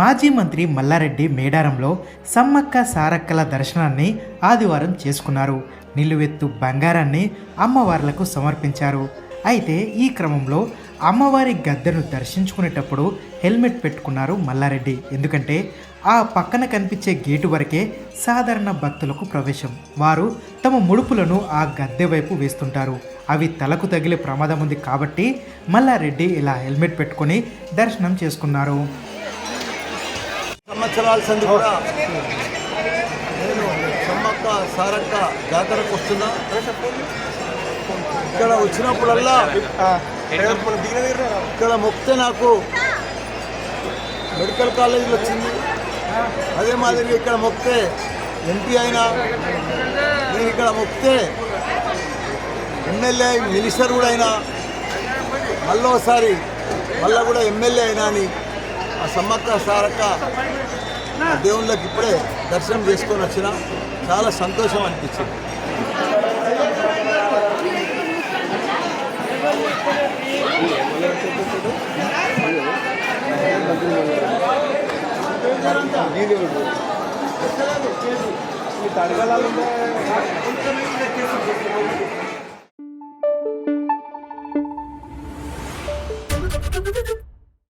మాజీ మంత్రి మల్లారెడ్డి మేడారంలో సమ్మక్క సారక్కల దర్శనాన్ని ఆదివారం చేసుకున్నారు. నిలువెత్తు బంగారాన్ని అమ్మవార్లకు సమర్పించారు. అయితే ఈ క్రమంలో అమ్మవారి గద్దెను దర్శించుకునేటప్పుడు హెల్మెట్ పెట్టుకున్నారు మల్లారెడ్డి. ఎందుకంటే ఆ పక్కన కనిపించే గేటు వరకే సాధారణ భక్తులకు ప్రవేశం. వారు తమ ముడుపులను ఆ గద్దె వైపు వేస్తుంటారు. అవి తలకు తగిలే ప్రమాదం ఉంది కాబట్టి మల్లారెడ్డి ఇలా హెల్మెట్ పెట్టుకొని దర్శనం చేసుకున్నారు. సంవత్సరాల సంది కూడా నేను సమ్మక్క సారక్క జాతరకు వస్తున్నా. ఇక్కడ వచ్చినప్పుడల్లా ఇక్కడ మొక్కితే నాకు మెడికల్ కాలేజీలో వచ్చింది. అదే మాదిరిగా ఇక్కడ మొక్కితే ఎంపీ అయినా నేను ఇక్కడ మొక్కితే ఎమ్మెల్యే మినిస్టర్ కూడా అయినా మళ్ళీ ఒకసారి మళ్ళీ కూడా ఎమ్మెల్యే అయినా అని ఆ సమ్మక్క సారక్క దేవుళ్ళకి ఇప్పుడే దర్శనం చేసుకొని వచ్చిన చాలా సంతోషం అనిపించింది.